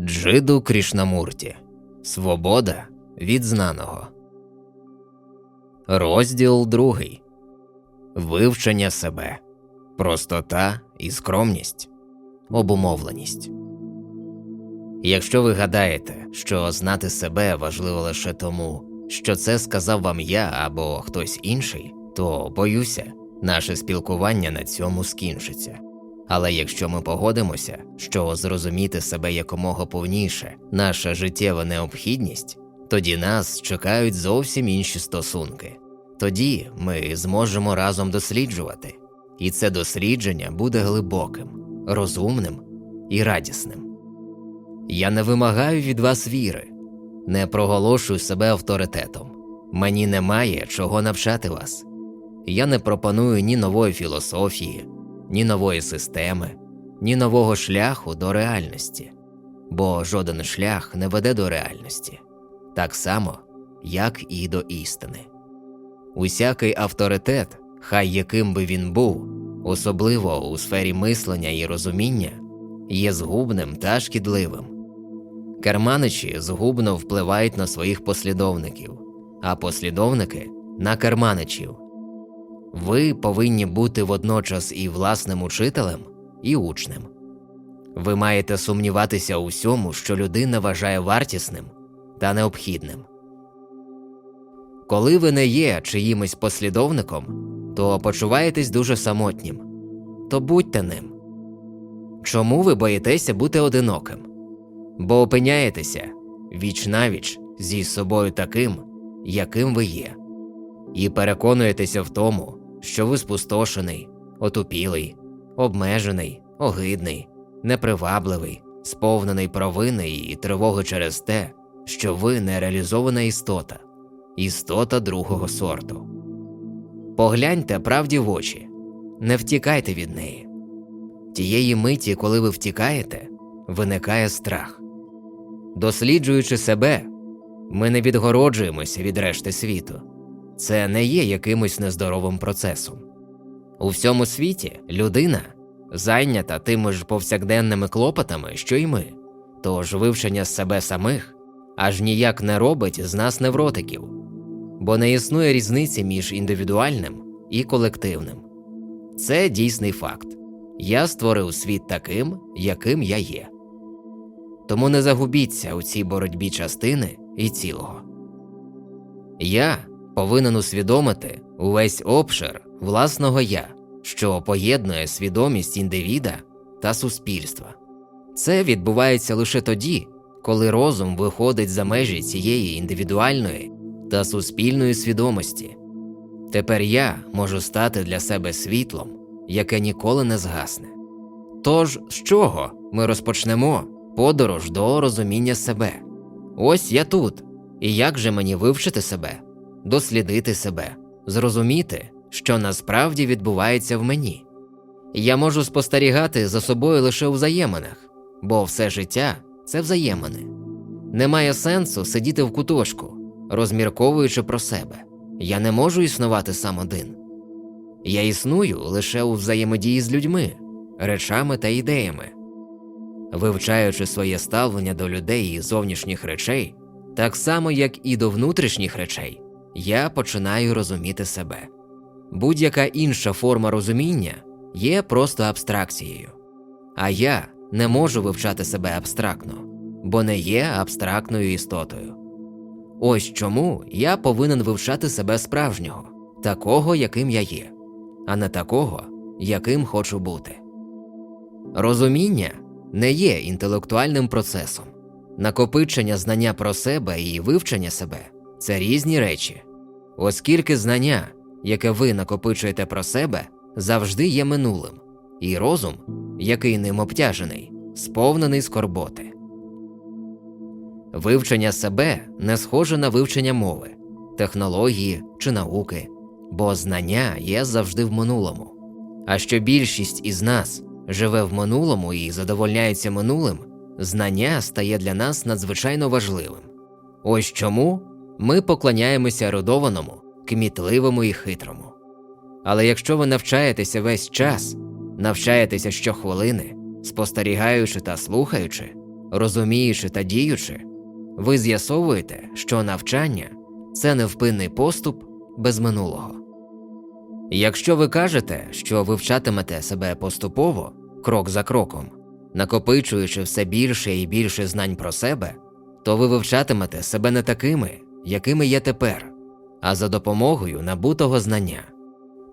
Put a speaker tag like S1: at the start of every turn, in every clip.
S1: Джиду Крішнамурті Свобода від знаного. Розділ другий Вивчення себе. Простота і скромність. Обумовленість. Якщо ви гадаєте, що знати себе важливо лише тому, що це сказав вам я або хтось інший, то боюся, наше спілкування на цьому скінчиться. Але якщо ми погодимося, що зрозуміти себе якомога повніше наша життєва необхідність, тоді нас чекають зовсім інші стосунки. Тоді ми зможемо разом досліджувати, і це дослідження буде глибоким, розумним і радісним. Я не вимагаю від вас віри, не проголошую себе авторитетом. Мені немає чого навчати вас. Я не пропоную ні нової філософії, ні нової системи, ні нового шляху до реальності, бо жоден шлях не веде до реальності, так само, як і до істини. Усякий авторитет, хай яким би він був, особливо у сфері мислення і розуміння, є згубним та шкідливим. Керманичі згубно впливають на своїх послідовників, а послідовники на керманичів. Ви повинні бути водночас і власним учителем, і учнем. Ви маєте сумніватися у всьому, що людина вважає вартісним та необхідним. Коли ви не є чиїмось послідовником, то почуваєтесь дуже самотнім, то будьте ним. Чому ви боїтеся бути одиноким? Бо опиняєтеся віч навіч зі собою таким, яким ви є, і переконуєтеся в тому, що ви спустошений, отупілий, обмежений, огидний, непривабливий, сповнений провини і тривоги через те, що ви нереалізована істота, істота другого сорту. Погляньте правді в очі, не втікайте від неї. Тієї миті, коли ви втікаєте, виникає страх. Досліджуючи себе, ми не відгороджуємося від решти світу. Це не є якимось нездоровим процесом. У всьому світі людина зайнята тими ж повсякденними клопотами, що й ми, тож вивчення себе самих аж ніяк не робить з нас невротиків, бо не існує різниці між індивідуальним і колективним. Це дійсний факт я створив світ таким, яким я є. Тому не загубіться у цій боротьбі частини і цілого. Я повинен усвідомити увесь обшир власного я, що поєднує свідомість індивіда та суспільства. Це відбувається лише тоді, коли розум виходить за межі цієї індивідуальної та суспільної свідомості. Тепер я можу стати для себе світлом, яке ніколи не згасне. Тож з чого ми розпочнемо подорож до розуміння себе? Ось я тут, і як же мені вивчити себе? Дослідити себе, зрозуміти, що насправді відбувається в мені. Я можу спостерігати за собою лише у взаєминах, бо все життя це взаємини. Немає сенсу сидіти в куточку, розмірковуючи про себе. Я не можу існувати сам один. Я існую лише у взаємодії з людьми, речами та ідеями. Вивчаючи своє ставлення до людей і зовнішніх речей, так само як і до внутрішніх речей я починаю розуміти себе. Будь-яка інша форма розуміння є просто абстракцією, а я не можу вивчати себе абстрактно, бо не є абстрактною істотою. Ось чому я повинен вивчати себе справжнього, такого, яким я є, а не такого, яким хочу бути. Розуміння не є інтелектуальним процесом, накопичення знання про себе і вивчення себе це різні речі, оскільки знання, яке ви накопичуєте про себе, завжди є минулим, і розум, який ним обтяжений, сповнений скорботи. Вивчення себе не схоже на вивчення мови, технології чи науки, бо знання є завжди в минулому. А що більшість із нас живе в минулому і задовольняється минулим, знання стає для нас надзвичайно важливим. Ось чому ми поклоняємося ерудованому, кмітливому і хитрому. Але якщо ви навчаєтеся весь час, навчаєтеся щохвилини, спостерігаючи та слухаючи, розуміючи та діючи, ви з'ясовуєте, що навчання це невпинний поступ без минулого. Якщо ви кажете, що вивчатимете себе поступово, крок за кроком, накопичуючи все більше і більше знань про себе, то ви вивчатимете себе не такими, якими є тепер, а за допомогою набутого знання.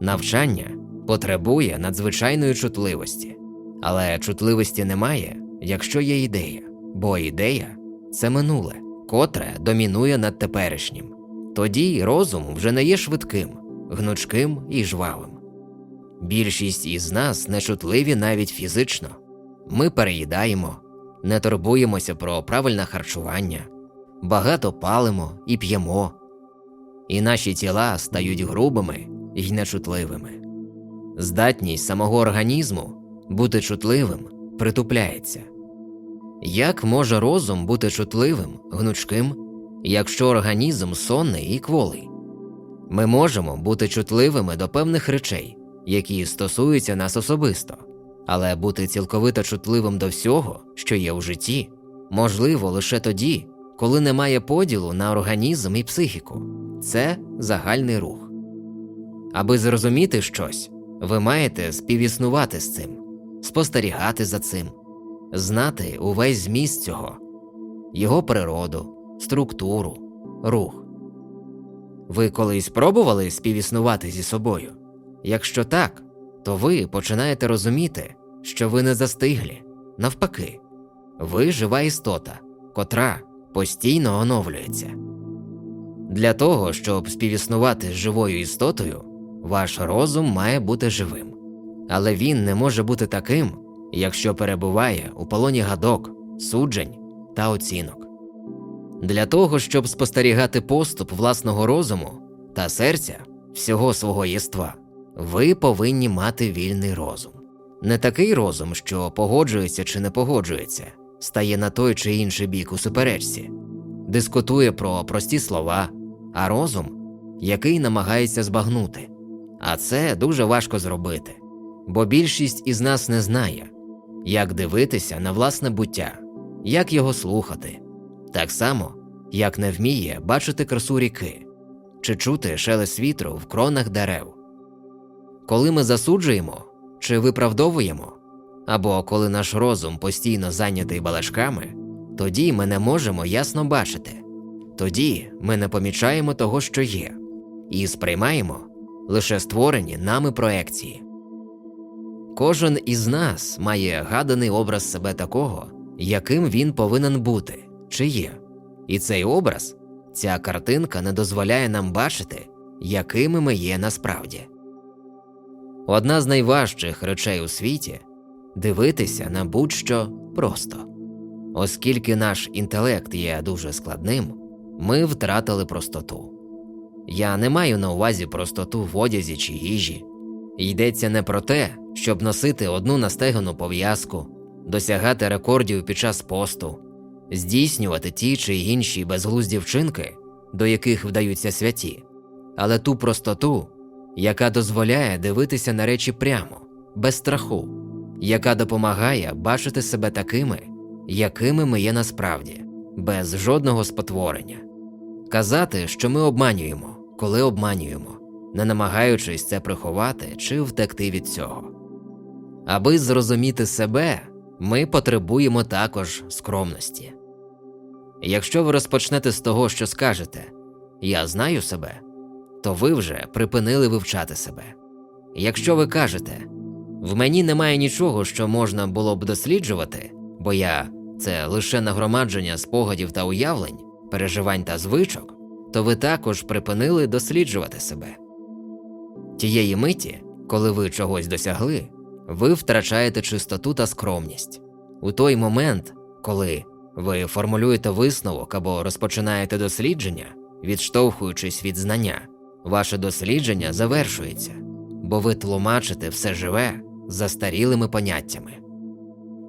S1: Навчання потребує надзвичайної чутливості, але чутливості немає, якщо є ідея, бо ідея це минуле, котре домінує над теперішнім. Тоді розум вже не є швидким, гнучким і жвавим. Більшість із нас нечутливі навіть фізично. Ми переїдаємо, не турбуємося про правильне харчування, багато палимо і п'ємо, і наші тіла стають грубими і нечутливими. Здатність самого організму бути чутливим притупляється. Як може розум бути чутливим, гнучким, якщо організм сонний і кволий? Ми можемо бути чутливими до певних речей, які стосуються нас особисто, але бути цілковито чутливим до всього, що є у житті, можливо лише тоді, коли немає поділу на організм і психіку. Це загальний рух. Аби зрозуміти щось, ви маєте співіснувати з цим, спостерігати за цим, знати увесь зміст цього, його природу, структуру, рух. Ви колись пробували співіснувати зі собою? Якщо так, то ви починаєте розуміти, що ви не застиглі. Навпаки, ви жива істота, котра постійно оновлюється. Для того, щоб співіснувати з живою істотою, ваш розум має бути живим, але він не може бути таким, якщо перебуває у полоні гадок, суджень та оцінок. Для того, щоб спостерігати поступ власного розуму та серця всього свого єства, ви повинні мати вільний розум. Не такий розум, що погоджується чи не погоджується, стає на той чи інший бік у суперечці, дискутує про прості слова, а розум, який намагається збагнути. А це дуже важко зробити, бо більшість із нас не знає, як дивитися на власне буття, як його слухати, так само, як не вміє бачити красу ріки чи чути шелест вітру в кронах дерев. Коли ми засуджуємо чи виправдовуємо, або коли наш розум постійно зайнятий балачками, тоді ми не можемо ясно бачити, тоді ми не помічаємо того, що є, і сприймаємо лише створені нами проекції. Кожен із нас має гаданий образ себе такого, яким він повинен бути чи є, і цей образ, ця картинка не дозволяє нам бачити, якими ми є насправді. Одна з найважчих речей у світі дивитися на будь-що просто. Оскільки наш інтелект є дуже складним, ми втратили простоту. Я не маю на увазі простоту в одязі чи їжі. Йдеться не про те, щоб носити одну настегану пов'язку, досягати рекордів під час посту, здійснювати ті чи інші безглузді вчинки, до яких вдаються святі, але ту простоту, яка дозволяє дивитися на речі прямо, без страху, яка допомагає бачити себе такими, якими ми є насправді, без жодного спотворення. Казати, що ми обманюємо, коли обманюємо, не намагаючись це приховати чи втекти від цього. Аби зрозуміти себе, ми потребуємо також скромності. Якщо ви розпочнете з того, що скажете Я знаю себе, то ви вже припинили вивчати себе. Якщо ви кажете в мені немає нічого, що можна було б досліджувати, бо я це лише нагромадження спогадів та уявлень, переживань та звичок, то ви також припинили досліджувати себе. Тієї миті, коли ви чогось досягли, ви втрачаєте чистоту та скромність. У той момент, коли ви формулюєте висновок або розпочинаєте дослідження, відштовхуючись від знання, ваше дослідження завершується, бо ви тлумачите все живе застарілими поняттями.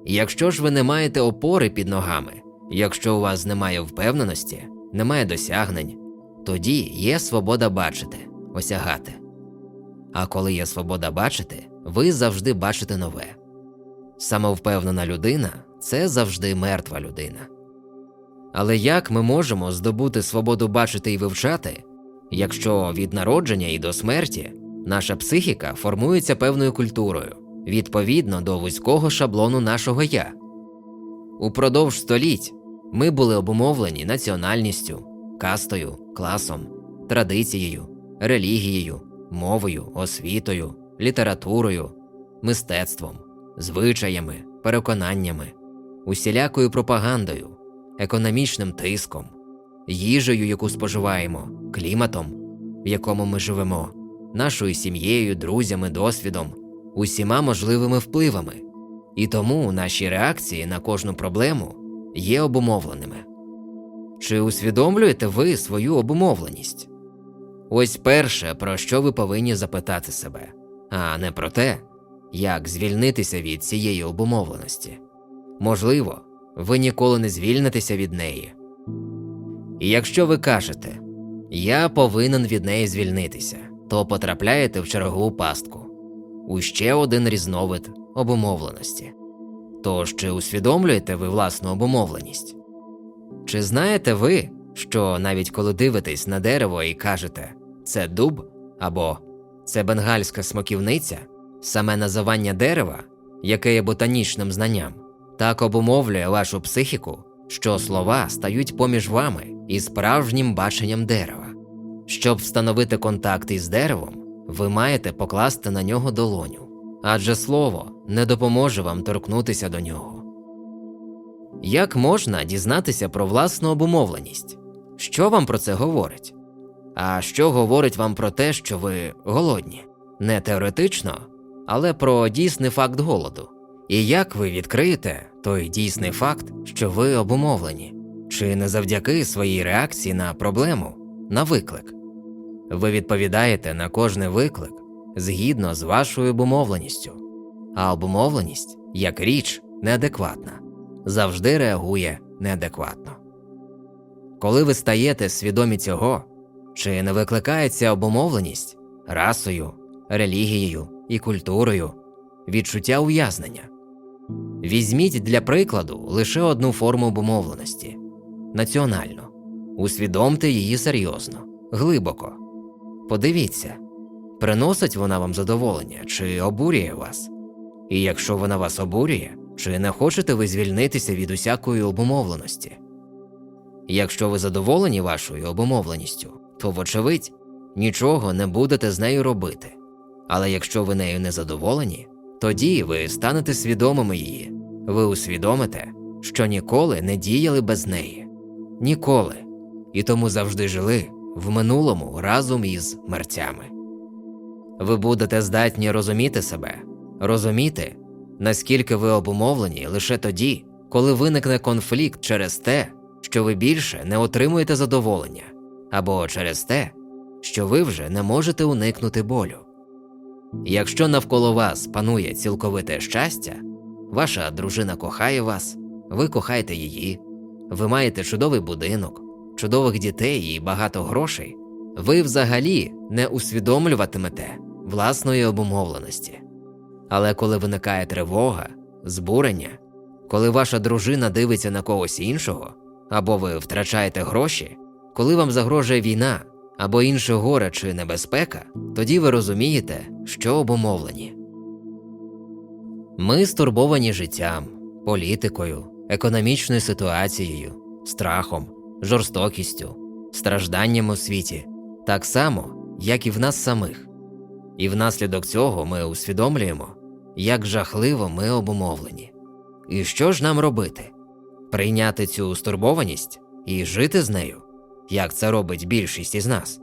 S1: Якщо ж ви не маєте опори під ногами, якщо у вас немає впевненості, немає досягнень, тоді є свобода бачити, осягати. А коли є свобода бачити, ви завжди бачите нове. Самовпевнена людина це завжди мертва людина. Але як ми можемо здобути свободу бачити і вивчати, якщо від народження і до смерті наша психіка формується певною культурою відповідно до вузького шаблону нашого я? Упродовж століть ми були обумовлені національністю, кастою, класом, традицією, релігією, мовою, освітою, літературою, мистецтвом, звичаями, переконаннями, усілякою пропагандою, економічним тиском, їжею, яку споживаємо, кліматом, в якому ми живемо, нашою сім'єю, друзями, досвідом, усіма можливими впливами. І тому наші реакції на кожну проблему є обумовленими. Чи усвідомлюєте ви свою обумовленість? Ось перше, про що ви повинні запитати себе, а не про те, як звільнитися від цієї обумовленості. Можливо, ви ніколи не звільнитеся від неї. І якщо ви кажете Я повинен від неї звільнитися, то потрапляєте в чергову пастку у один різновид обумовленості. Тож чи усвідомлюєте ви власну обумовленість? Чи знаєте ви, що навіть коли дивитесь на дерево і кажете це дуб або це бенгальська смоківниця, саме називання дерева, яке є ботанічним знанням, так обумовлює вашу психіку, що слова стають поміж вами і справжнім баченням дерева. Щоб встановити контакт із деревом, ви маєте покласти на нього долоню, адже слово не допоможе вам торкнутися до нього. Як можна дізнатися про власну обумовленість? Що вам про це говорить? А що говорить вам про те, що ви голодні? Не теоретично, але про дійсний факт голоду. І як ви відкриєте той дійсний факт, що ви обумовлені, чи не завдяки своїй реакції на проблему, на виклик? Ви відповідаєте на кожний виклик згідно з вашою обумовленістю, а обумовленість, як річ, неадекватна, завжди реагує неадекватно. Коли ви стаєте свідомі цього, чи не викликається обумовленість расою, релігією і культурою, відчуття ув'язнення? Візьміть для прикладу лише одну форму обумовленості національну, усвідомте її серйозно, глибоко. Подивіться, приносить вона вам задоволення чи обурює вас? І якщо вона вас обурює, чи не хочете ви звільнитися від усякої обумовленості? Якщо ви задоволені вашою обумовленістю, то, вочевидь, нічого не будете з нею робити. Але якщо ви нею не задоволені, тоді ви станете свідомими її, ви усвідомите, що ніколи не діяли без неї. Ніколи. І тому завжди жили в минулому разом із мерцями. Ви будете здатні розуміти себе, розуміти, наскільки ви обумовлені лише тоді, коли виникне конфлікт через те, що ви більше не отримуєте задоволення, або через те, що ви вже не можете уникнути болю. Якщо навколо вас панує цілковите щастя, ваша дружина кохає вас, ви кохаєте її, ви маєте чудовий будинок, чудових дітей і багато грошей, ви взагалі не усвідомлюватимете власної обумовленості. Але коли виникає тривога, збурення, коли ваша дружина дивиться на когось іншого, або ви втрачаєте гроші, коли вам загрожує війна або інше горе чи небезпека, тоді ви розумієте, що обумовлені. Ми стурбовані життям, політикою, економічною ситуацією, страхом, жорстокістю, стражданням у світі, так само, як і в нас самих. І внаслідок цього ми усвідомлюємо, як жахливо ми обумовлені. І що ж нам робити? Прийняти цю стурбованість і жити з нею, як це робить більшість із нас,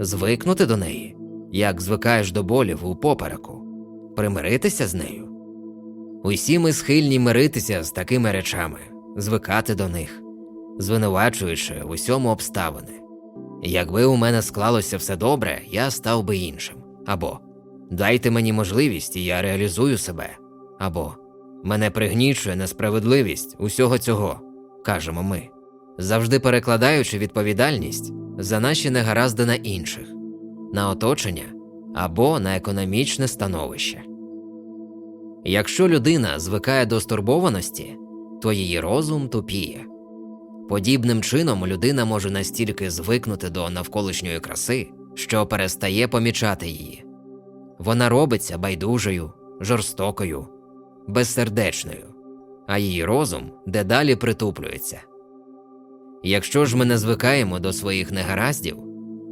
S1: звикнути до неї, як звикаєш до болів у попереку, примиритися з нею. Усі ми схильні миритися з такими речами, звикати до них, звинувачуючи в усьому обставини. Якби у мене склалося все добре, я став би іншим. Або дайте мені можливість, і я реалізую себе. Або мене пригнічує несправедливість усього цього, кажемо ми, завжди перекладаючи відповідальність за наші негаразди на інших, на оточення або на економічне становище. Якщо людина звикає до стурбованості, то її розум тупіє. Подібним чином людина може настільки звикнути до навколишньої краси, що перестає помічати її. Вона робиться байдужою, жорстокою, безсердечною, а її розум дедалі притуплюється. Якщо ж ми не звикаємо до своїх негараздів,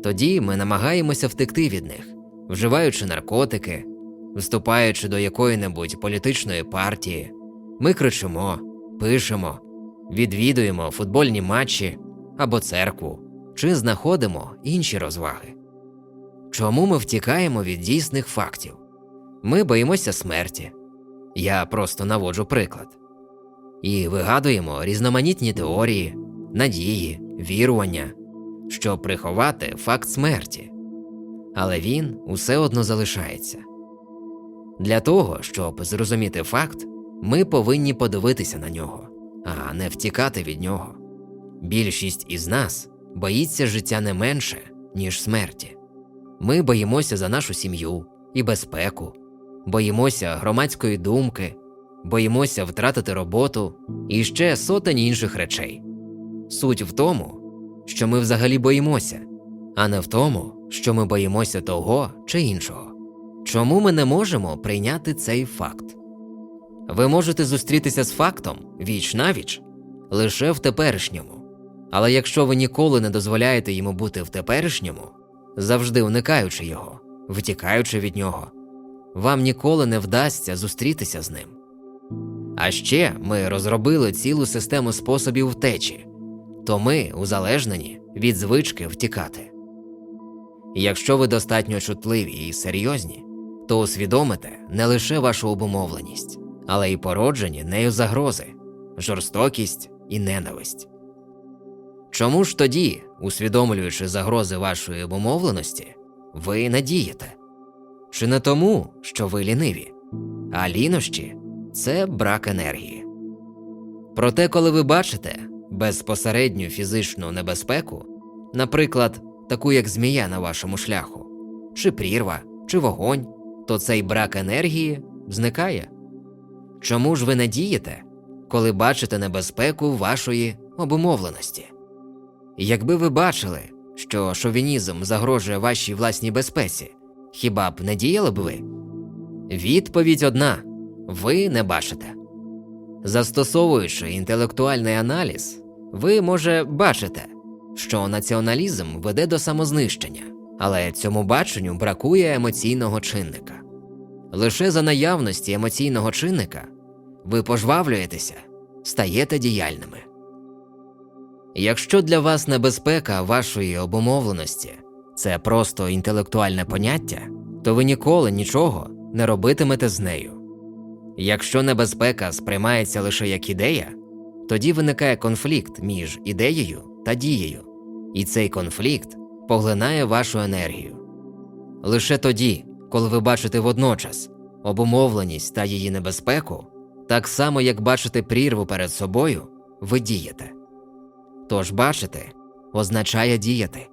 S1: тоді ми намагаємося втекти від них, вживаючи наркотики, вступаючи до якої-небудь політичної партії, ми кричимо, пишемо, відвідуємо футбольні матчі або церкву, чи знаходимо інші розваги. Чому ми втікаємо від дійсних фактів? Ми боїмося смерті. Я просто наводжу приклад. І вигадуємо різноманітні теорії, надії, вірування, щоб приховати факт смерті. Але він усе одно залишається. Для того, щоб зрозуміти факт, ми повинні подивитися на нього, а не втікати від нього. Більшість із нас боїться життя не менше, ніж смерті. Ми боїмося за нашу сім'ю і безпеку, боїмося громадської думки, боїмося втратити роботу і ще сотень інших речей. Суть в тому, що ми взагалі боїмося, а не в тому, що ми боїмося того чи іншого. Чому ми не можемо прийняти цей факт? Ви можете зустрітися з фактом віч навіч лише в теперішньому. Але якщо ви ніколи не дозволяєте йому бути в теперішньому, завжди уникаючи його, втікаючи від нього, вам ніколи не вдасться зустрітися з ним. А ще ми розробили цілу систему способів втечі, то ми узалежнені від звички втікати. Якщо ви достатньо чутливі і серйозні, то усвідомите не лише вашу обумовленість, але й породжені нею загрози, жорстокість і ненависть. Чому ж тоді, усвідомлюючи загрози вашої обумовленості, ви не дієте? Чи не тому, що ви ліниві, а лінощі це брак енергії. Проте, коли ви бачите безпосередню фізичну небезпеку, наприклад, таку як змія на вашому шляху, чи прірва, чи вогонь, то цей брак енергії зникає. Чому ж ви не дієте, коли бачите небезпеку вашої обумовленості? Якби ви бачили, що шовінізм загрожує вашій власній безпеці, хіба б не діяли б ви? Відповідь одна ви не бачите. Застосовуючи інтелектуальний аналіз, ви, може, бачите, що націоналізм веде до самознищення, але цьому баченню бракує емоційного чинника. Лише за наявності емоційного чинника ви пожвавлюєтеся, стаєте діяльними. Якщо для вас небезпека вашої обумовленості це просто інтелектуальне поняття, то ви ніколи нічого не робитимете з нею. Якщо небезпека сприймається лише як ідея, тоді виникає конфлікт між ідеєю та дією, і цей конфлікт поглинає вашу енергію. Лише тоді, коли ви бачите водночас обумовленість та її небезпеку, так само як бачите прірву перед собою, ви дієте. Тож бачити означає діяти.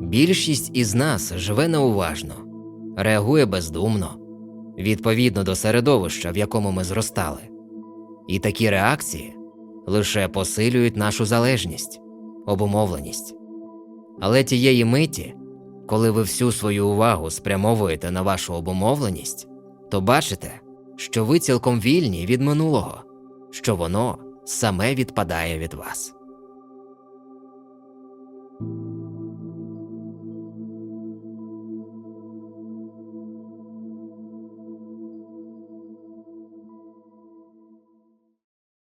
S1: Більшість із нас живе неуважно, реагує бездумно, відповідно до середовища, в якому ми зростали. І такі реакції лише посилюють нашу залежність, обумовленість. Але тієї миті, коли ви всю свою увагу спрямовуєте на вашу обумовленість, то бачите, що ви цілком вільні від минулого, що воно саме відпадає від вас.